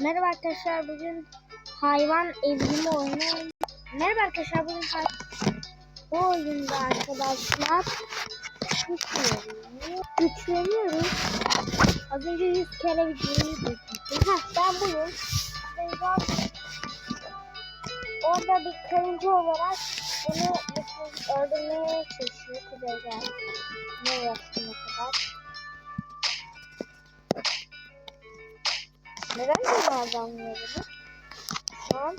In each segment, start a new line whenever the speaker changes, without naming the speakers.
Merhaba arkadaşlar bugün hayvan oyunu oynuyoruz. Merhaba arkadaşlar bugün hay- bu oyunda arkadaşlar güçleniyoruz. Güçleniyoruz. Az önce 100 kere videoyu izledim. Heh, ben buyum. Orada bir karınca olarak bütün öldürmeye çalışıyor kuzeyden. Ne yaptığına kadar. Neden adamlıyor bunu? Şu an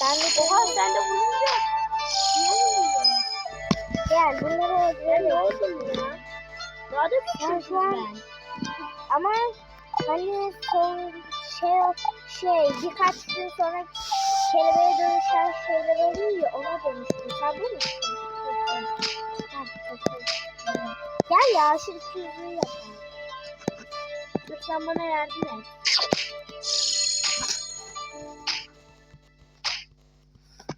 ben de Oha sen de vurunca Gel bunları öldürelim. Ne oldu ya? Daha da ben şu an ama hani son şey şey birkaç gün sonra kelebeğe dönüşen şeyler oluyor ya ona dönüştüm. Sen bu musun? Gel ya şu ikizliği yapalım. Dur sen bana yardım et.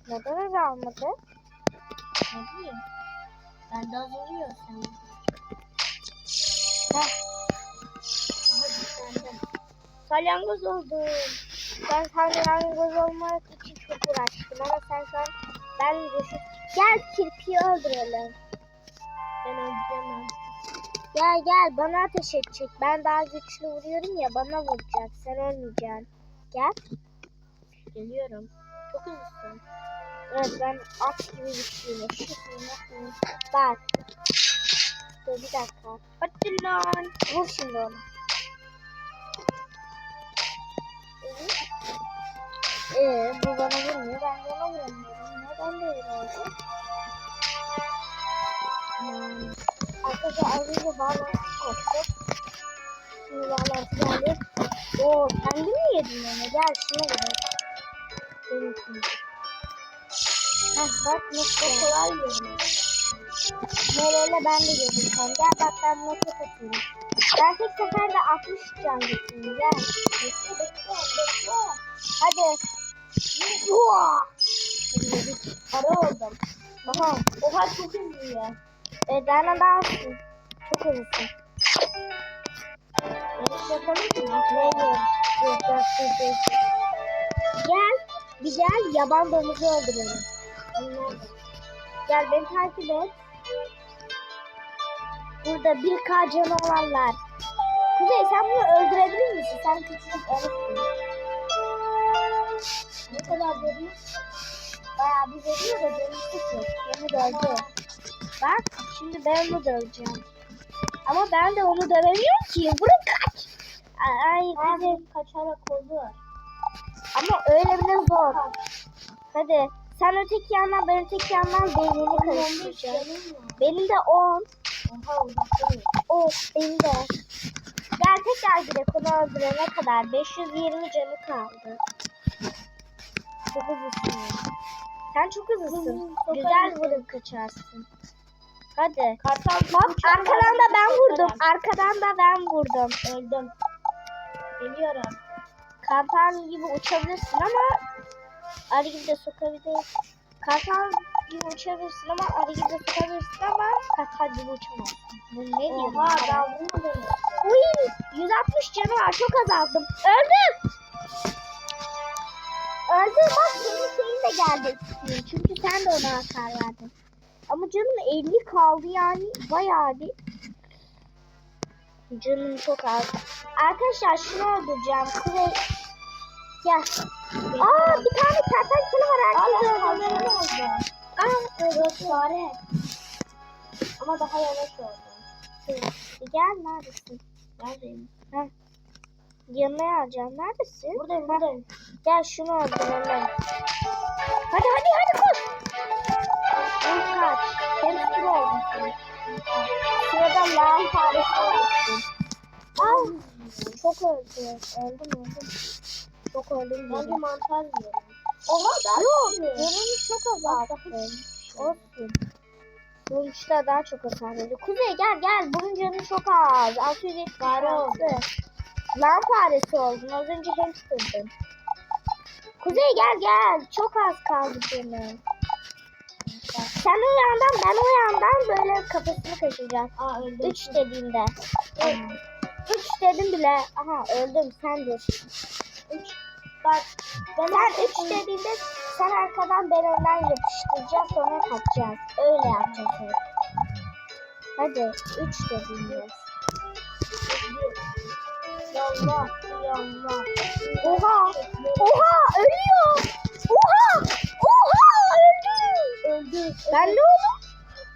Neden öyle almadı? Ne bileyim. Ben de hazırlıyor sen. Heh. Sen. Salyangoz oldum. Ben salyangoz olmak için çok uğraştım ama sen an ben düşün. Gel kirpiyi öldürelim. Ben öldüremem. Gel gel bana ateş edecek. Ben daha güçlü vuruyorum ya bana vuracak. Sen ölmeyeceksin. Gel. Geliyorum. Çok hızlısın. Evet ben at gibi güçlüyüm. Bak. Dur bir dakika. Hadi lan. Vur şimdi onu. Ee, bu bana vurmuyor. Ben ona vuramıyorum. Neden böyle oldu? Arkadaşlar az önce bağlantı koptu. Şimdi bağlantı geldi. Oo kendi mi yedin onu? Gel şuna gidelim. Benim şimdi. Heh bak nasıl kolay yiyorum. Nereyle ben de yedim sen. Gel bak ben nasıl atayım. Ben tek seferde 60 can getireyim. Gel. Bekle bekle bekle. Hadi. Yuh! Para oldum. Aha. Oha çok hızlı ya. E, daha hızlısın. Çok hızlısın. Gel. Bir gel yaban domuzu öldürelim. Gel beni takip et. Burada bir K canı olanlar. Kuzey sen bunu öldürebilir misin? Sen küçük herifsin. Ne kadar derin? Bayağı bir veriyor da canı sıfır. Beni dövdü. Bak şimdi ben onu döveceğim. Ama ben de onu dövemiyorum ki. Bunu kaç. Ay Kuzey kaçarak oldu. Ama öyle bile zor. Hadi sen öteki yandan ben öteki yandan beynini karıştıracağım. Benim de 10. Oh benim de. Gel tekrar gidelim onu öldürene kadar. 520 canı kaldı. Çok hızlısın. Sen çok hızlısın. Güzel vurup kaçarsın. Hadi. Kartal Bak arkadan da ben vurdum. Arkadan da ben vurdum. Öldüm. Geliyorum. Kartal gibi uçabilirsin ama arı gibi de sokabilirsin. Kartal gibi uçabilirsin ama arı gibi de sokabilirsin ama kartal gibi uçamazsın. Bu ne diyorsun? Oha ben vurmadım. Uy 160 canı var çok azaldım. Öldüm. Öldüm bak senin şeyin de geldi. Çünkü sen de ona hasar verdin. Ama canım 50 kaldı yani bayağı bir. Canım çok az. Arkadaşlar şunu öldüreceğim. Kuzey. Gel. Aa bir tane kertenkele var öldürdü. Aa evet fare. Ama daha yavaş oldu. Gel neredesin? Neredeyim? Heh. Yanına alacağım. Neredesin? Buradayım buradayım. Gel şunu öldürelim. Hadi hadi hadi koş. İlk kaç. Hamster. Sırada lağım faresi olmuşsun. Aa, çok öldü. Öldüm öldüm. Çok öldüm. Ben de mantar yiyorum. Oha da Yok. Canım çok azaldı. Olsun. Sonuçta daha çok hasar veriyor. Kuzey gel gel. Bunun canı çok az. 670 fare oldu. Lan faresi oldun. Az önce hamsterdın. Kuzey gel gel. Çok az kaldı canım. Sen o yandan ben o yandan böyle kafasını kaçıracağız.
Aa öldüm.
3 dediğinde. 3 dedim bile. Aha öldüm sen dur.
3. Bak ben
Sen 3 dediğinde sen arkadan ben önden yapıştıracağız sonra kaçacağız. Öyle yapacağız. hep. Hadi 3 dediğinde.
Yallah. Yallah.
Oha! Oha! Ölüyor! Ben ne?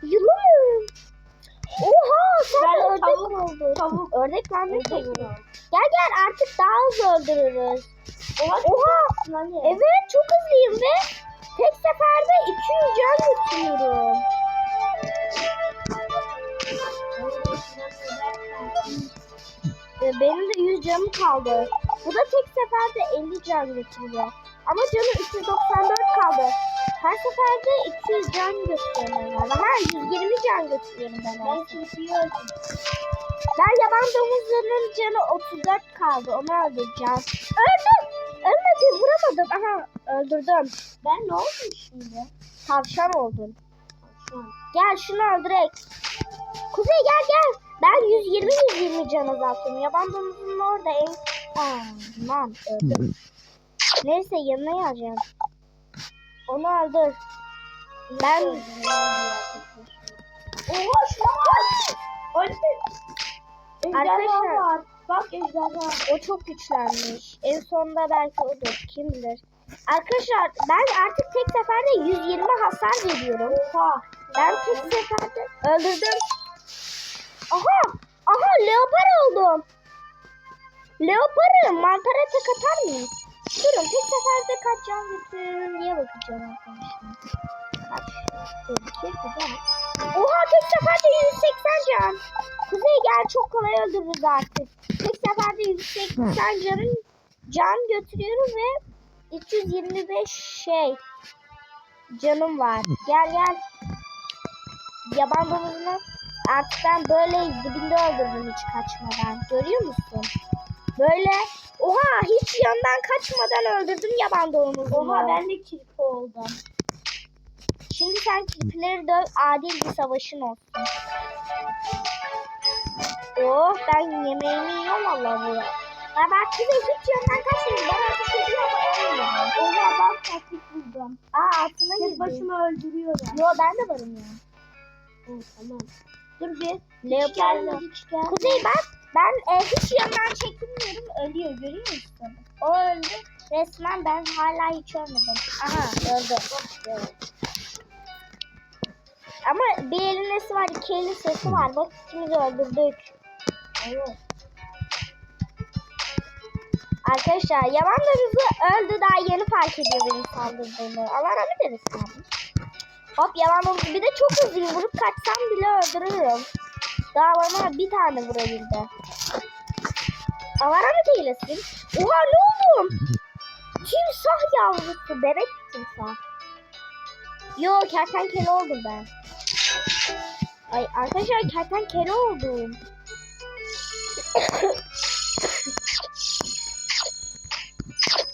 Yılanım. Oha! Sen
Ben
ördek
tavuk-
oldun.
tavuk.
Ördek ben
mi?
Gel gel artık daha hızlı öldürürüz.
Oha.
Oha! Evet çok hızlıyım ve tek seferde 200 can götürüyorum. Benim de 100 canım kaldı. Bu da tek seferde 50 can götürüyor. Ama canı 394 kaldı. Her seferde 200 can götürüyorum herhalde. Ha 120 can götürüyorum ben.
Ben çekiyorum.
Ben yaban domuzlarının canı 34 kaldı. Onu öldüreceğim. Öldüm. Ölmedi. Vuramadım. Aha öldürdüm.
Ben ne oldum şimdi?
Tavşan oldun.
Şu an.
Gel şunu öldürek. Kuzey gel gel. Ben 120 120 can azalttım. Yaban domuzunun orada en... Aman öldüm. Neyse yanına geleceğim. Onu öldür. Ben...
Oha şuna bak. Ejderha
Arkadaşlar-
var. Bak ejderha.
O çok güçlenmiş. En sonunda belki odur. Kim bilir. Arkadaşlar ben artık tek seferde 120 hasar veriyorum.
Oha.
Ben tek seferde öldürdüm. Aha! Aha leopar oldum. Leoparım. Mantara tek atar mıyım? Durun tek seferde kaç can götürüyorum diye bakacağım arkadaşlar. Kaç? Dur, güzel. Oha tek seferde 180 can. Kuzey gel çok kolay öldürürüz artık. Tek seferde 180 canın can götürüyorum ve 325 şey canım var. Gel gel. Yaban domuzunu artık ben böyle dibinde öldürdüm hiç kaçmadan. Görüyor musun? Böyle hiç yandan kaçmadan öldürdüm yaban domuzunu.
Oha ben de kirpi oldum.
Şimdi sen kirpileri döv adil bir savaşın olsun. Oh ben yemeğimi yiyorum valla bu. Ya bak kızı hiç yandan kaçmayayım. Ben ediyorum ama olmuyor.
Oha bak taktik buldum.
Aa
Tek
girdi.
başıma öldürüyorum.
Yo ben de varım ya.
Hı, tamam.
Dur bir.
Gelmedi.
Kuzey bak ben e, hiç yandan çekinmiyorum ölüyor görüyor musun? O öldü resmen ben hala hiç ölmedim. Aha öldü. Ama bir elin nesi var iki elin sesi var bak ikimizi öldürdük. Arkadaşlar yaban hızı öldü daha yeni fark ediyor benim saldırdığımı. Allah rahmet eylesin. Hop yalan oldu. Bir de çok hızlıyım. Vurup kaçsam bile öldürürüm. Daha bana bir tane vurabildi. Allah rahmet eylesin. Oha ne oldum? Timsah yavrusu. Bebek timsah. Yo kertenkele oldum ben. Ay arkadaşlar kertenkele oldum.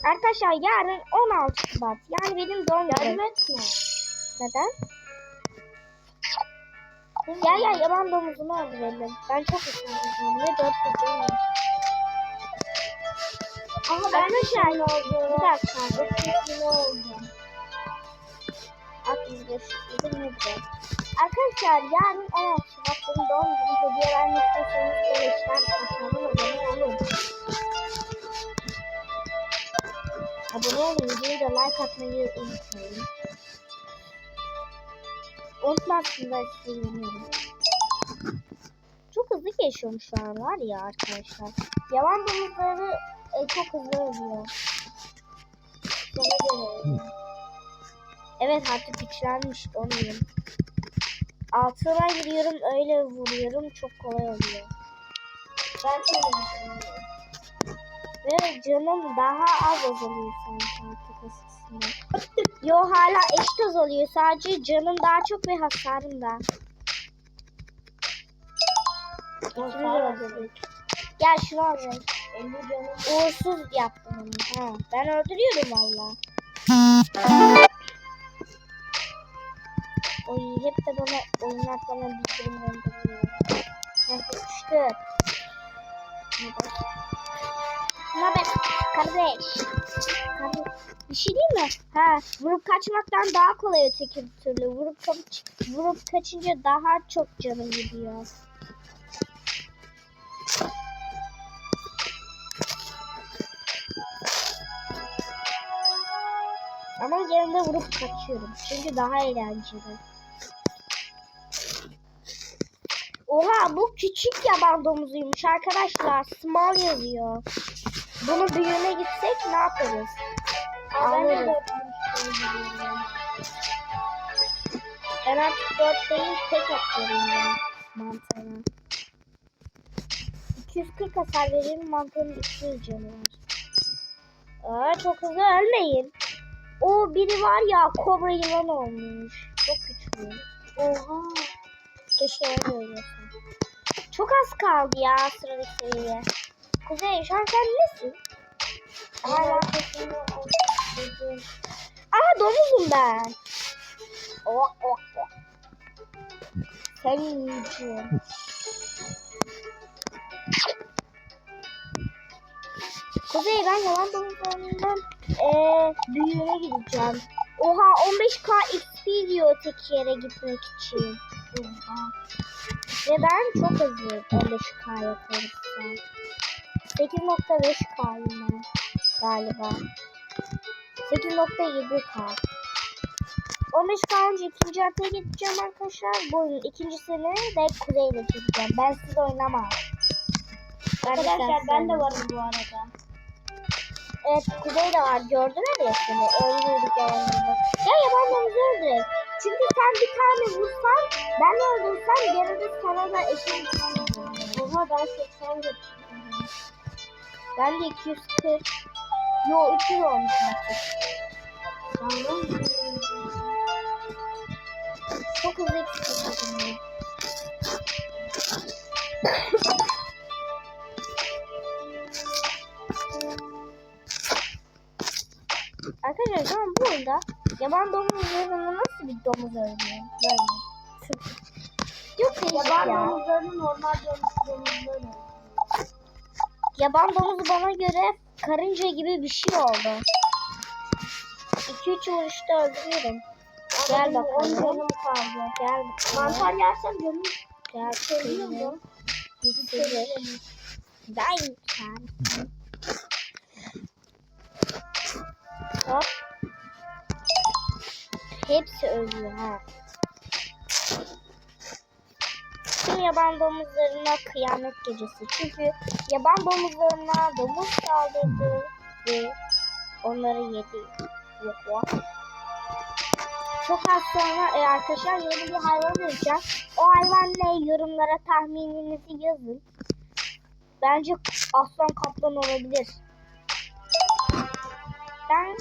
Arkadaşlar yarın 16 Şubat. Yani benim doğum günüm.
Yardım etme.
Neden? Gel gel yaban domuzunu öldürelim. Ben çok ısmarladım ve dört var.
Aha ben de şey oldu.
bir dakika.
Ne oldu?
65 yedi nedir? Arkadaşlar yarın 16 Şubat benim doğum günüm. Hediye vermek istiyorsanız Beleş'ten aşağıdan abone olun. Abone olun. Videoyu da like atmayı unutmayın. Unutmazsınız da size güveniyorum. Çok hızlı geçiyorum şu an var ya arkadaşlar. Yalan domuzları e, çok hızlı ölüyor. Sana göre. Evet artık güçlenmiş donuyum. Altına giriyorum öyle vuruyorum çok kolay oluyor.
Ben öyle düşünüyorum.
Ve canım daha az azalıyor sanki Yo hala eşit azalıyor sadece canım daha çok ve hasarım da. Gel şunu alalım.
50 canım.
Uğursuz yaptım onu. Ha, ben öldürüyorum valla. Oy hep de bana oyunlar falan bildirim gönderiyor. Neyse düştü. Ne haber kardeş? Kardeş. Bir şey değil mi? Ha, vurup kaçmaktan daha kolay öteki türlü. Vurup kaç, vurup kaçınca daha çok canım gidiyor. Ama yerinde vurup kaçıyorum. Çünkü daha eğlenceli. Oha bu küçük yaban domuzuymuş arkadaşlar. Small yazıyor. Bunu büyüğüne gitsek ne yaparız? Alırız.
dört.
Ben artık 4 değil tek atıyorum ya mantığına. 240 hasar veririm mantığının 200 canı var. Aa, çok hızlı ölmeyin. O biri var ya kobra yılan olmuş. Çok güçlü. Oha. Keşke öyle. Çok az kaldı ya sıradaki seviyeye. Kuzey şu an sen nesin? Hala
açtım.
Aa domuzum ben. Oh oh oh. Sen yiyeceğim. Kuzey ben yalan domuzlarından eee büyüğüne gideceğim. Oha 15k XP diyor öteki yere gitmek için. Oha. Ve ben çok hızlı 15k'ya kalırsam. 8.5k'yım ben galiba. 8.7k. 15k önce ikinci haritaya geçeceğim arkadaşlar. Bu oyunun ikincisini de kuzeyle çekeceğim. Ben siz oynamam. Ben
Arkadaşlar
sensiz
ben de varım bu arada.
Evet kuzey de var. Gördüler ya seni. Öldürdük. Ya yaban domuzu öldür. Çünkü sen bir tane vursan ben öldürsem geride sana da eşit.
Oha ben 80 geçtim.
Ben de 240. Yo 300 olmuş artık. Çok hızlı yetiştirdim. Arkadaşlar şu an bu oyunda yaban domuzlarını nasıl bir domuz öldürüyor? Böyle. Yok değişik
Yaban
ya.
domuzları normal domuz domuzları.
Yaban domuzu bana göre karınca gibi bir şey oldu. 2-3 vuruşta öldürüyorum. Gel bakalım.
canım kaldı.
Gel bakalım.
Mantar yersem canım
Gel bakalım. Yükselir. Daha sen. Hop. Hepsi ölüyor ha. Yaban domuzlarına kıyamet gecesi. Çünkü yaban domuzlarına domuz saldırdı ve onları yedi. Yok. Çok az sonra e, arkadaşlar yeni bir hayvan bulacağım. O hayvan ne? Yorumlara tahmininizi yazın. Bence aslan kaplan olabilir. Ben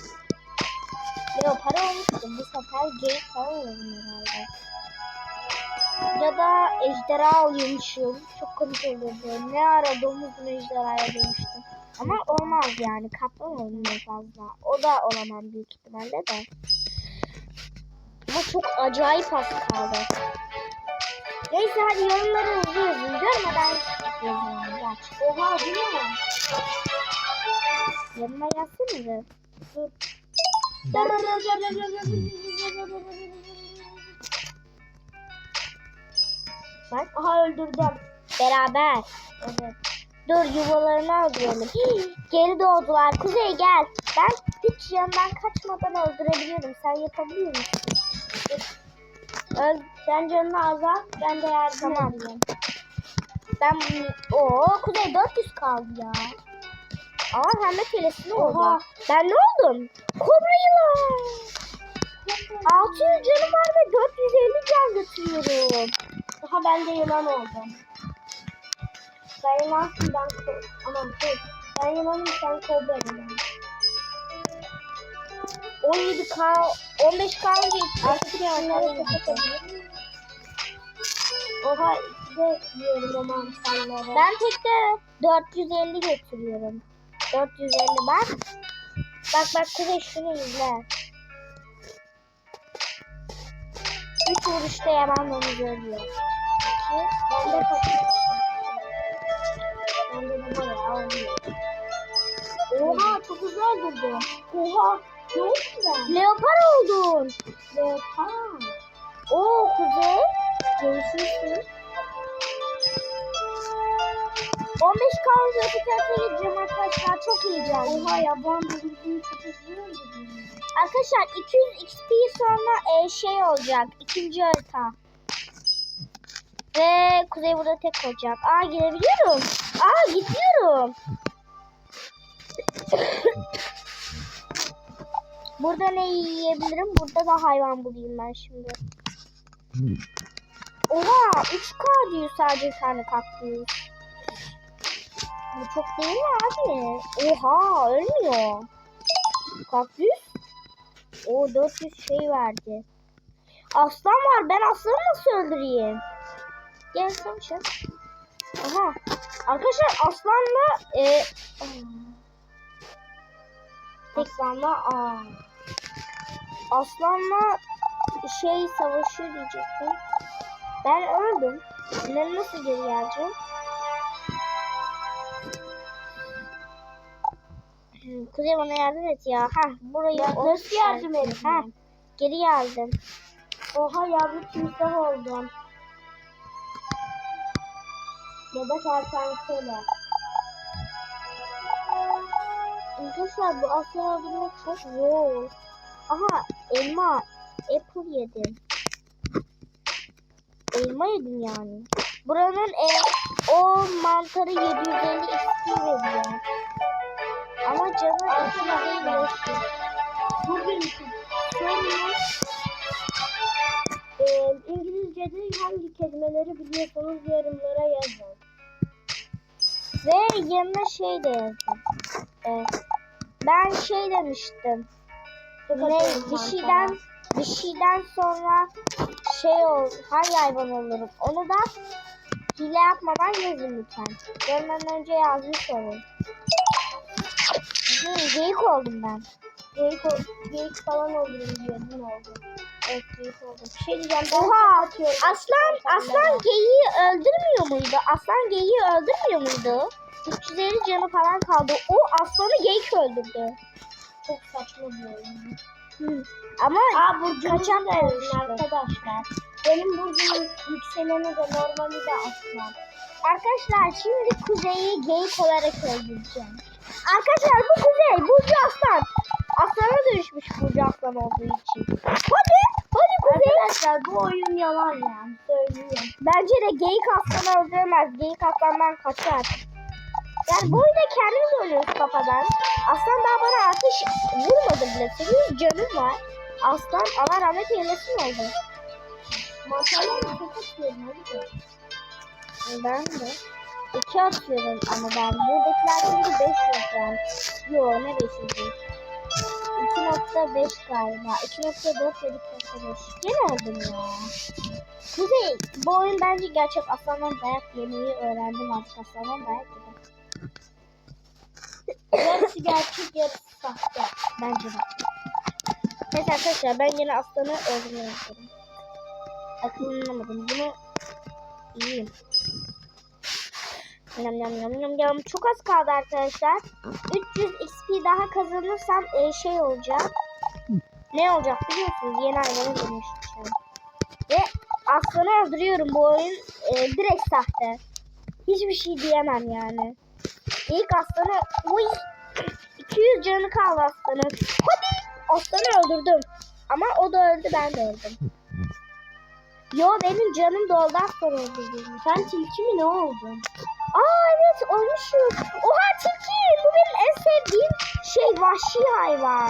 Yo para olmuştum. Bu sefer geyik falan herhalde. Ya da ejderha alıyormuşum. Çok komik olurdu. Ne ara domuzun ejderhaya dönüştüm. Ama olmaz yani. Kaplan en fazla. O da olamam büyük ihtimalle de. Ama çok acayip az kaldı. Neyse hadi yorumları hızlı yazın. Görmeden yazın. Geç.
Oha bu ne?
Yanıma gelsene Dur. Bak.
Aha öldürdüm.
Beraber. Evet. Dur yuvalarını öldürelim. Hii, Geri doğdular. Kuzey gel. Ben hiç yanından kaçmadan öldürebiliyorum. Sen yapabiliyor musun? Öl.
Sen canını azalt. Ben de yardım
Tamam.
edeyim.
Ben o Kuzey 400 kaldı ya. Ama hem de kelesini oldu. Ben ne oldum? Kobra yılan. 600 canım var ve 450 can götürüyorum.
Aha ben de yılan oldum. Sen yılansın ben ko... Aman şey. Ben yılanım sen kobra yılan.
17k 15k önce
Artık şunları kapatabilir miyim? Oha de yiyorum o mantarları.
Ben tekte 450 götürüyorum. 450 bak. Bak bak Kuzey şunu izle. 3 vuruşta yaban domuzu ölüyor.
İki. Ben de kaçırdım. Ben de bayağı oluyor. Oha çok hızlı öldürdü. Oha. Ne oldu ben?
Leopar oldun.
Leopar.
Oo Kuzey. Görüşürsün. 15 kalınca öteki gideceğim arkadaşlar. Çok iyi geldi.
Oha ya bu anda bildiğim çok hızlı.
Arkadaşlar 200 XP sonra e, şey olacak. ikinci harita. Ve Kuzey burada tek olacak. Aa girebiliyorum. Aa gidiyorum. burada ne yiyebilirim? Burada da hayvan bulayım ben şimdi. Oha 3K diyor sadece tane kaktüs. Bu çok değil mi abi? Oha ölmüyor. Kaktüs o 400 şey verdi. Aslan var. Ben aslanı nasıl öldüreyim? Gel savaşın. Aha. Arkadaşlar aslanla e,
Aslanla aa.
aslanla şey savaşıyor diyecektim. Ben öldüm. Ben nasıl geri geleceğim? Kuzey bana yardım et ya. Ha burayı
Ya nasıl yardım edeyim?
Ha geri geldim.
Oha yavru timsah oldum. Ya da kertenkele.
Arkadaşlar bu aslan öldürmek çok zor. Aha elma. Apple yedim. Elma yedim yani. Buranın e, o mantarı 750 XP veriyor. Ama canı 250
Bugün sorumuz e, İngilizce'de hangi kelimeleri biliyorsanız yorumlara yazın.
Ve yanına şey de yazdım. E, ben şey demiştim. Ne bir şeyden bir şeyden sonra şey ol hangi hayvan olurum onu da hile yapmadan yazın lütfen. Görmeden önce yazmış olun. Hı, geyik oldum ben.
Geyik, ol- geyik falan olurum diyordun oldu.
Evet geyik oldum.
Bir şey diyeceğim. Ben
Oha! Aslan aslan geyiği öldürmüyor muydu? Aslan geyiği öldürmüyor muydu? 350 canı falan kaldı. O aslanı geyik öldürdü.
Çok saçma bir oyun.
Hı. Ama
Aa
Kaçak
da
olmuştu.
arkadaşlar. Benim burcumun yükseleni de normali de aslan.
Arkadaşlar şimdi Kuzey'i geyik olarak öldüreceğim. Arkadaşlar bu Kuzey, Burcu Aslan. Aslana dönüşmüş Burcu Aslan olduğu için. Hadi, hadi Kuzey.
Arkadaşlar bu oyun yalan yani söylüyorum.
Bence de geyik aslanı öldüremez. Geyik aslandan kaçar. Yani bu oyunda kendimiz oynuyoruz kafadan. Aslan daha bana ateş vurmadı bile. 800 canım var. Aslan Allah rahmet eylesin oldu.
Mantarları çok.
Ben de. İki atıyorum ama ben. Buradakiler şimdi 500 can. Yo ne 500 değil. 2.5 galiba. 2.4 ve 2.5. Gene öldüm ya. Kuzey bu oyun bence gerçek aslandan dayak yemeyi öğrendim artık aslandan dayak yedim.
Yarısı gerçek yarısı sahte.
Bence de. Neyse arkadaşlar ben yine aslanı öldürmeyi istedim. Akıllanamadım. Bunu yiyeyim. Yam yam yam yam yam. Çok az kaldı arkadaşlar. 300 XP daha kazanırsam e, şey olacak. Ne olacak biliyorsunuz? Yeni hayvana dönüşeceğim. Ve aslanı öldürüyorum. Bu oyun e, direkt sahte. Hiçbir şey diyemem yani. İlk aslanı... Uy! 200 canı kaldı aslanın. Hadi! Aslanı öldürdüm. Ama o da öldü ben de öldüm. Yo benim canım doldu aslan öldürdüğüm.
Sen tilki mi ne oldun?
Aa evet olmuşum. Oha tilki. Bu benim en sevdiğim şey vahşi hayvan.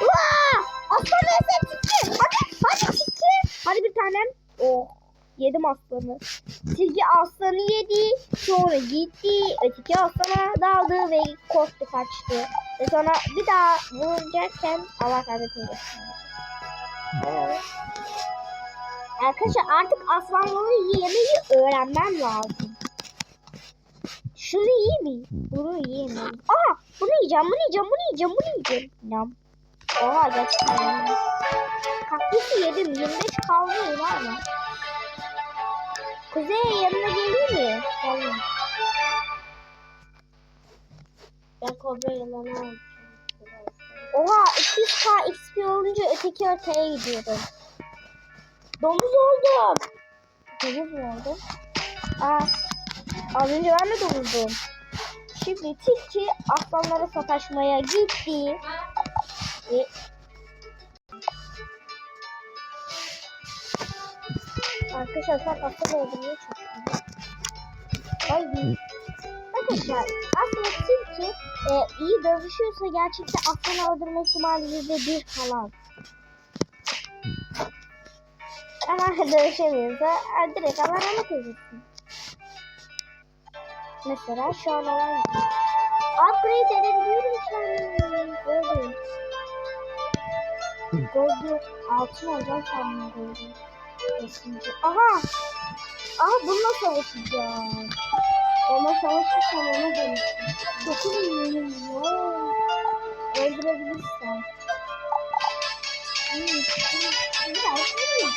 Vaa! Aslan en sevdiğim tilki. Hadi hadi tilki. Hadi bir tanem. Oh yedim aslanı. Tilki aslanı yedi. Sonra gitti. Öteki aslana daldı ve korktu kaçtı. Ve sonra bir daha vuracakken Allah. Evet. Arkadaşlar artık aslanları yemeyi öğrenmem lazım. Şunu yiyeyim mi? Bunu yiyemem. Aha bunu yiyeceğim, bunu yiyeceğim, bunu yiyeceğim, bunu yiyeceğim. Yam. Oha gerçekten yiyeyim. Kaktüsü yedim. 25 kaldı var mı? Kuzey yanına gelir mi?
Tamam. Ben kobra yılanı aldım.
Oha 200k XP olunca öteki haritaya gidiyorum. Domuz oldum. Domuz mu oldum? Aa, az önce ben de domuzdum. Şimdi tilki aslanlara sataşmaya gitti. Ve Arkadaşlar sen aslan öldürmeyi çok. Ay Arkadaşlar aslında tilki e, iyi dövüşüyorsa gerçekten aslanı öldürme ihtimali yüzde bir falan. Ama dövüşemiyorsa e, direkt Allah rahmet eylesin. Mesela şu an olan Upgrade edebiliyorum. Böyle. Gold altın olacağım sanırım gold. Beşinci. Aha! Aha bununla savaşacağım. Ona savaşırsam ona dönüşüm. Dokuz milyon var. Öldürebilirsen. Hmm, Biraz iyi.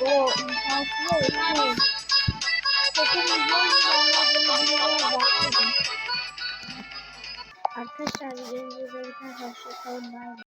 O imkansız olsun. Arkadaşlar videomuzu bir tane hoşçakalın. Bye.